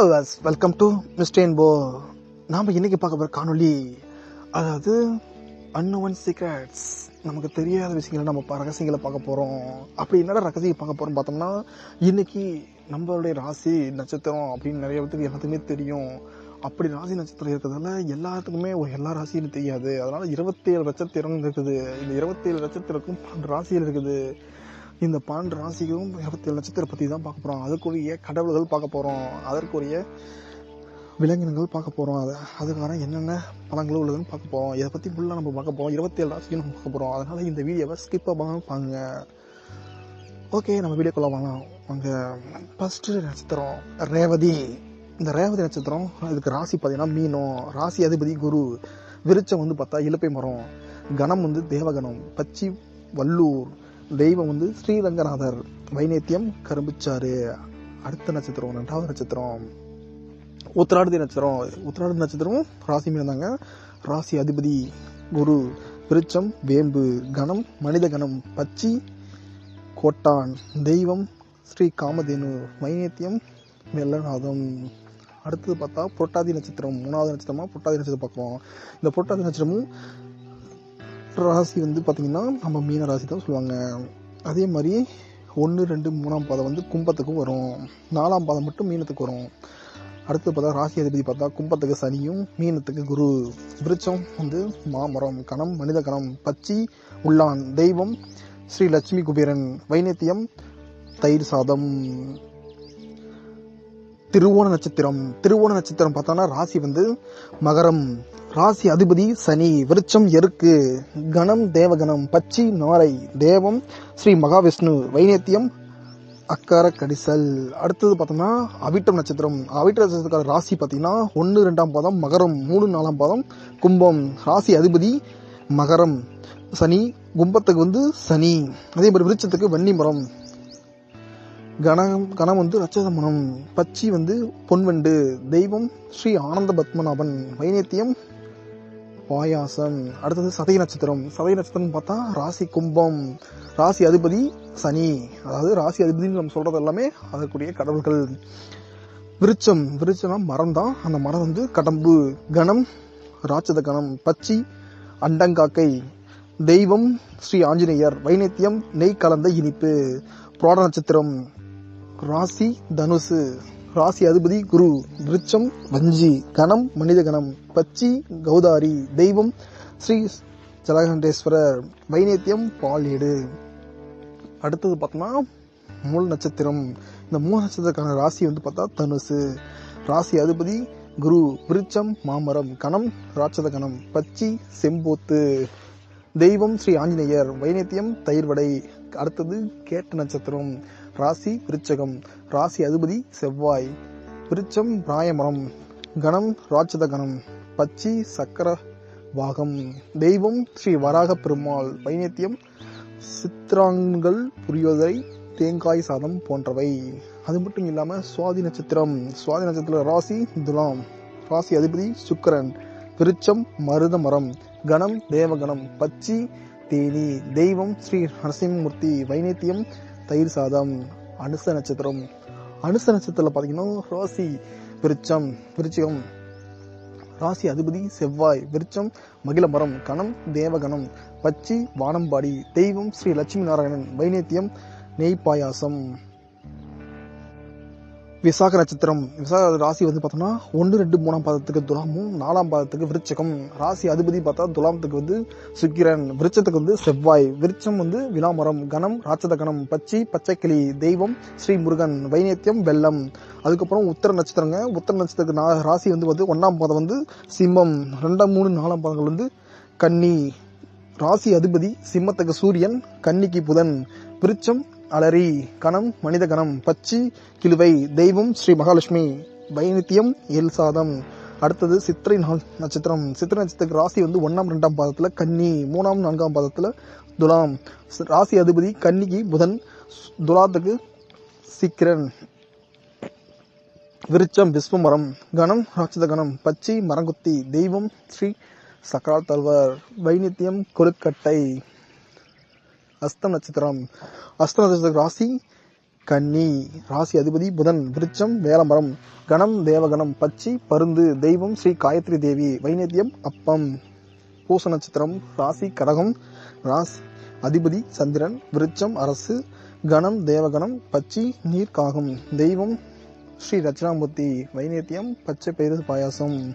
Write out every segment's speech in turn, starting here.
Hello வாஸ் welcome to மிஸ்டேன் போ நாம் இன்னைக்கு பார்க்க போகிற காணொலி அதாவது அன்னோவன் சீக்ரெட்ஸ் நமக்கு தெரியாத விஷயங்களை நம்ம ரகசியங்களை பார்க்க போகிறோம் அப்படி என்னடா ரகசியம் பார்க்க போகிறோம் பார்த்தோம்னா இன்றைக்கி நம்மளுடைய ராசி நட்சத்திரம் அப்படின்னு நிறைய பேருக்கு எல்லாத்துக்குமே தெரியும். அப்படி ராசி நட்சத்திரம் இருக்கிறதால எல்லாத்துக்குமே ஒரு எல்லா ராசியும் தெரியாது. அதனால் இருபத்தேழு நட்சத்திரம் இருக்குது. இந்த இருபத்தேழு நட்சத்திரக்கும் பன்னெண்டு ராசிகள் இருக்குது. இந்த பன்னெண்டு ராசிகளும் இருபத்தேழு நட்சத்திரம் பற்றி தான் பார்க்க போகிறோம் அதுக்குரிய கடவுள்கள் பார்க்க போகிறோம் அதற்குரிய விலங்கினங்கள் பார்க்க போகிறோம் அது அதுக்கான என்னென்ன பழங்கள் உள்ளதுன்னு பார்க்க போகிறோம் இதை பற்றி ஃபுல்லாக நம்ம பார்க்க போகிறோம் இருபத்தேழு ராசியும் நம்ம பார்க்க போகிறோம் அதனால் இந்த வீடியோவை ஸ்கிப் பண்ணாமல் பாருங்க. ஓகே நம்ம வீடியோக்குள்ள வாங்கலாம் அங்கே ஃபஸ்ட்டு நட்சத்திரம் ரேவதி. இந்த ரேவதி நட்சத்திரம் இதுக்கு ராசி பார்த்தீங்கன்னா மீனம். ராசி அதிபதி குரு. விருச்சம் வந்து பார்த்தா இலுப்பை மரம். கணம் வந்து தேவகணம். பச்சி வல்லூர் தெய்வம் வந்து ஸ்ரீரங்கநாதர். வைநேத்தியம் கரும்புச்சாறு. அடுத்த நட்சத்திரம் ரெண்டாவது நட்சத்திரம். உத்திராடதி நட்சத்திரம். உத்திராடதி நட்சத்திரம் ராசி மீனந்தாங்க. ராசி அதிபதி குரு விருச்சம் வேம்பு கணம் மனித கணம் பச்சி கோட்டான் தெய்வம் ஸ்ரீ காமதேனு வைநேத்தியம் மெல்லநாதம். அடுத்தது பார்த்தா புரட்டாதி நட்சத்திரம் மூணாவது நட்சத்திரமா புரட்டாதி நட்சத்திரம் பார்க்குறோம் இந்த புரட்டாதி நட்சத்திரமும் ராசி வந்து பார்த்திங்கன்னா நம்ம மீன ராசி தான் சொல்லுவாங்க. அதே மாதிரி ஒன்று ரெண்டு மூணாம் பாதம் வந்து கும்பத்துக்கும் வரும். நாலாம் பாதம் மட்டும் மீனத்துக்கு வரும். அடுத்து பார்த்தா ராசி அதிபதி பார்த்தா கும்பத்துக்கு சனியும் மீனத்துக்கு குரு. விருச்சம் வந்து மாமரம் கணம் மனித கணம் பச்சி உள்ளான் தெய்வம் ஸ்ரீ லட்சுமி குபேரன் வைநத்தியம் தயிர் சாதம். திருவோண நட்சத்திரம். திருவோண நட்சத்திரம் பார்த்தோன்னா ராசி வந்து மகரம் ராசி அதிபதி சனி விருச்சம் எருக்கு கணம் தேவகணம் பச்சி நாரை தேவம் ஸ்ரீ மகாவிஷ்ணு வைநேத்தியம் அக்கார கடிசல் அடுத்தது பார்த்தோம்னா அவிட்டம் நட்சத்திரம். அவிட்ட நட்சத்திரக்கார ராசி பார்த்தீங்கன்னா ஒன்று ரெண்டாம் பாதம் மகரம் மூணு நாலாம் பாதம் கும்பம். ராசி அதிபதி மகரம். சனி கும்பத்துக்கு வந்து சனி. அதே மாதிரி விருச்சத்துக்கு வன்னி மரம். கணம் கணம் வந்து ரச்சதமனம். பச்சி வந்து பொன்வண்டு. தெய்வம் ஸ்ரீ ஆனந்த பத்மநாபன் வைநேத்தியம் பாயாசம். அடுத்தது சதய நட்சத்திரம். சதய நட்சத்திரம்னு பார்த்தா ராசி கும்பம். ராசி அதிபதி சனி. அதாவது ராசி அதிபதினு நம்ம சொல்கிறது எல்லாமே அதற்குரிய கடவுள்கள். விருச்சம். விருச்சம்னா மரம் தான். அந்த மரம் வந்து கடம்பு. கணம் ராட்சத கணம். பச்சி அண்டங்காக்கை. தெய்வம் ஸ்ரீ ஆஞ்சநேயர். வைநத்தியம் நெய் கலந்த இனிப்பு. புராட நட்சத்திரம். ராசி தனுசு. ராசி அதிபதி குரு விருச்சம் வஞ்சி கணம் மனித கணம் பச்சி கௌதாரி தெய்வம் ஸ்ரீ ஜலகண்டேஸ்வரர் வைநேத்தியம் பால்யேடு அடுத்தது பார்த்தோம்னா மூல நட்சத்திரம். இந்த மூல நட்சத்திரக்கான ராசி வந்து பார்த்தா தனுசு. ராசி அதிபதி குரு விருச்சம் மாமரம் கணம் ராட்சத கணம் பச்சி செம்போத்து. தெய்வம் ஸ்ரீ ஆஞ்சநேயர் வைநேத்தியம் தயிர்வடை. அடுத்தது கேட்ட நட்சத்திரம். ராசி விருச்சகம். ராசி அதிபதி செவ்வாய். விருச்சம் ராயமரம். கணம் ராட்சத கணம். பச்சி சக்கர வாகம் தெய்வம் ஸ்ரீ வராக பெருமாள். வைநேத்தியம் சித்திராங்கள் புரியோதரை தேங்காய் சாதம் போன்றவை. அது மட்டும் இல்லாமல் சுவாதி நட்சத்திரம். சுவாதி நட்சத்திர ராசி துலாம் ராசி அதிபதி சுக்கரன். விருச்சம் மருத மரம். கணம் தேவகணம். பச்சி தேனி. தெய்வம் ஸ்ரீ நரசிம்மூர்த்தி வைநேத்தியம் தயிர் சாதம் அனுச நட்சத்திரம். அனுச நட்சத்திரத்தில் பார்த்தீங்கன்னா ராசி விருச்சம் விருச்சிகம். ராசி அதிபதி செவ்வாய் விருச்சம் மகிழமரம் கணம் தேவகணம் பச்சி வானம்பாடி தெய்வம் ஸ்ரீ லட்சுமி நாராயணன் வைநேத்தியம் நெய் பாயாசம். விசாக நட்சத்திரம். விசாக ராசி வந்து பார்த்தோம்னா ஒன்று ரெண்டு மூணாம் பாதத்துக்கு துலாமும் நாலாம் பாதத்துக்கு விருச்சகம். ராசி அதிபதி பார்த்தா துலாமத்துக்கு வந்து சுக்கிரன். விருச்சத்துக்கு வந்து செவ்வாய். விருச்சம் வந்து விலாமரம் கணம் ராட்சத கணம் பச்சி பச்சைக்கிளி தெய்வம் ஸ்ரீ முருகன் வைநேத்தியம் வெள்ளம். அதுக்கப்புறம் உத்தர நட்சத்திரங்க. உத்தர நட்சத்திரத்துக்கு நா- ராசி வந்து வந்து ஒன்றாம் பாதம் வந்து சிம்மம். ரெண்டாம் மூணு நாலாம் பாதங்கள் வந்து கன்னி. ராசி அதிபதி சிம்மத்துக்கு சூரியன் கன்னிக்கு புதன். விருச்சம் அலரி கணம் மனித கணம் பச்சி கிழுவை தெய்வம் ஸ்ரீ மகாலட்சுமி வைநித்தியம் எல் சாதம். அடுத்தது சித்திரை நாள் நட்சத்திரம். சித்திரை நட்சத்திரத்துக்கு ராசி வந்து ஒன்றாம் ரெண்டாம் பாதத்தில் கன்னி மூணாம் நான்காம் பாதத்தில் துலாம். ஸ்- ராசி அதிபதி கன்னிக்கு புதன். ஸ்- துலாத்துக்கு சிக்கிரன். விருச்சம் விஸ்வமரம் கணம் ராட்சத கணம் பச்சி மரங்குத்தி தெய்வம் ஸ்ரீ சக்கரால் தல்வர். வைநித்தியம் கொழுக்கட்டை. அஸ்தம் நட்சத்திரம். அஸ்தம் நட்சத்திர ராசி கன்னி. ராசி அதிபதி புதன் விருச்சம் வேலமரம் கணம் தேவகணம் பச்சி பருந்து தெய்வம் ஸ்ரீ காயத்ரி தேவி. வைநத்தியம் அப்பம். பூச நட்சத்திரம் ராசி கடகம். ராசி அதிபதி சந்திரன் விருச்சம் அரசு. கணம் தேவகணம் பச்சி நீர்க்காகம். தெய்வம் ஸ்ரீ ரச்சனாமூர்த்தி வைநேத்தியம் பச்சை பயிறு பாயாசம்.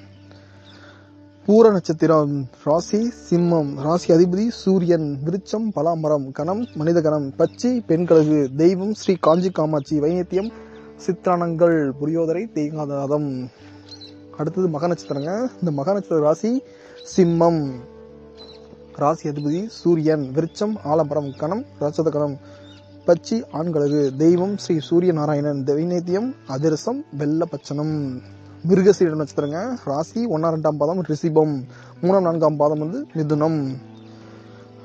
பூர நட்சத்திரம் ராசி சிம்மம் ராசி அதிபதி சூரியன் விருச்சம் பலாமரம் கணம் மனித கணம் பச்சி பெண்கழகு தெய்வம் ஸ்ரீ காஞ்சி காமாட்சி வைநேத்தியம் சித்திரானங்கள் புரியோதரை தேங்காதாதம். அடுத்தது மக நட்சத்திரங்க. இந்த மக நட்சத்திர ராசி சிம்மம் ராசி அதிபதி சூரியன் விருச்சம் ஆலமரம் கணம் ராட்சத கணம் பச்சி ஆண்கழகு தெய்வம் ஸ்ரீ சூரிய நாராயணன் வைநேத்தியம் அதிரசம் வெள்ள பச்சனம் மிருகசீட நட்சத்திரங்க. ராசி ஒன்றாம் ரெண்டாம் பாதம் ரிசிபம் மூணாம் நான்காம் பாதம் வந்து மிதுனம்.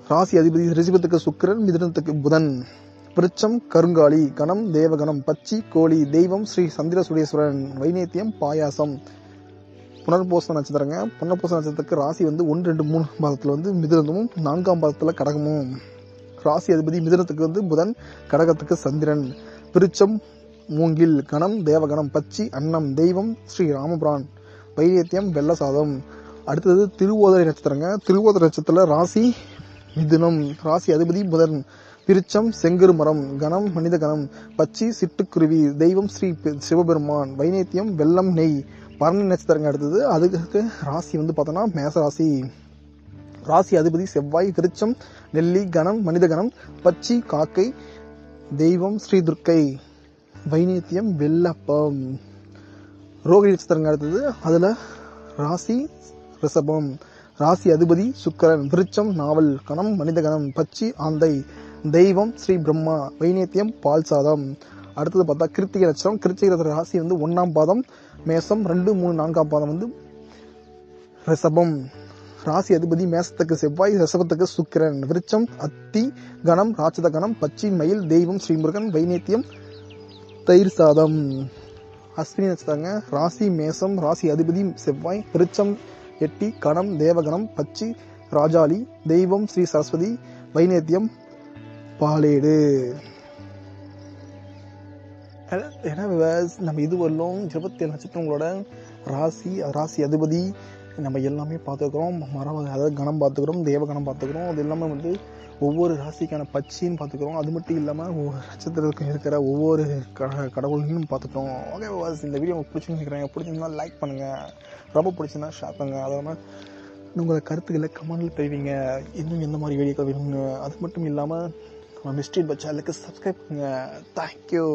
ராசி அதிபதி ரிசிபத்துக்கு சுக்கிரன் மிதுனத்துக்கு புதன். பிரிச்சம் கருங்காலி கணம் தேவகணம் பச்சி கோழி தெய்வம் ஸ்ரீ சந்திர சுடேஸ்வரன் வைநேத்தியம் பாயாசம். புனர்போச நட்சத்திரங்க. புனர்போச நட்சத்திரத்துக்கு ராசி வந்து ஒன்று ரெண்டு மூணு பாதத்தில் வந்து மிதுனமும் நான்காம் பாதத்தில் கடகமும். ராசி அதிபதி மிதுனத்துக்கு வந்து புதன் கடகத்துக்கு சந்திரன். பிரிச்சம் மூங்கில் கணம் தேவகணம் பச்சி அன்னம் தெய்வம் ஸ்ரீ ராமபிரான் வைரியத்தியம் வெள்ள சாதம் அடுத்தது திருவோதரை நட்சத்திரங்க. திருவோதரை நட்சத்திரத்தில் ராசி மிதுனம். ராசி அதிபதி புதன். விருச்சம் செங்கரு மரம் கணம் மனித கணம் பச்சி சிட்டுக்குருவி தெய்வம் ஸ்ரீ பெ- சிவபெருமான் வைநேத்தியம் வெள்ளம் நெய். பரணி நட்சத்திரங்க அடுத்தது. அதுக்கு ராசி வந்து பார்த்தோன்னா மேச ராசி ராசி அதிபதி செவ்வாய் விருச்சம் நெல்லி கணம் மனித கணம் பச்சி காக்கை தெய்வம் ஸ்ரீ துர்க்கை. வைநீத்தியம் வெள்ளப்பம் ரோகிணி நட்சத்திரங்க அடுத்தது. அதில் ராசி ரிஷபம். ராசி அதிபதி சுக்கிரன். விருச்சம் நாவல் கணம் மனித கணம் பச்சி ஆந்தை தெய்வம் ஸ்ரீ பிரம்மா. வைநேத்தியம் பால் சாதம். அடுத்தது பார்த்தா கிருத்திகை நட்சத்திரம். கிருத்திகை நட்சத்திர ராசி வந்து ஒன்றாம் பாதம் மேசம் ரெண்டு மூணு நான்காம் பாதம் வந்து ரிஷபம். ராசி அதிபதி மேசத்துக்கு செவ்வாய் ரிஷபத்துக்கு சுக்கிரன். விருச்சம் அத்தி கணம் ராட்சத கணம் பச்சி மயில் தெய்வம் ஸ்ரீமுருகன் வைநேத்தியம் தயிர் சாதம். அஸ்வினி நட்சத்திரங்க ராசி மேசம் ராசி அதிபதி செவ்வாய் விருச்சம் எட்டி கணம் தேவகணம் பச்சி ராஜாளி தெய்வம் ஸ்ரீ சரஸ்வதி வைநேத்தியம் பாலேடு. ஏன்னா நம்ம இது வரலும் இருபத்தேழு நட்சத்திரங்களோட ராசி ராசி அதிபதி நம்ம எல்லாமே பார்த்துக்கிறோம் மரம் அதாவது கணம் பார்த்துக்கிறோம் தேவகணம் பார்த்துக்கிறோம். அது எல்லாமே வந்து ஒவ்வொரு ராசிக்கான பச்சின்னு பார்த்துக்கிறோம். அது மட்டும் இல்லாமல் ஒவ்வொரு நட்சத்திரத்துக்கும் இருக்கிற ஒவ்வொரு கட கடவுளையும் பார்த்துட்டோம். ஓகே வாஸ் இந்த வீடியோ உங்களுக்கு பிடிச்சிருக்கிறேன் பிடிச்சிருந்தா லைக் பண்ணுங்கள் ரொம்ப பிடிச்சிருந்தா ஷேர் பண்ணுங்கள் அது இல்லாமல் உங்களோட கருத்துக்களை கமெண்ட்டில் தெரிவிங்க. இன்னும் எந்த மாதிரி வீடியோக்கள் வேணும்னு. அது மட்டும் இல்லாமல் மிஸ்டேட் பச்சாலுக்கு சப்ஸ்கிரைப் பண்ணுங்கள் தேங்க்யூ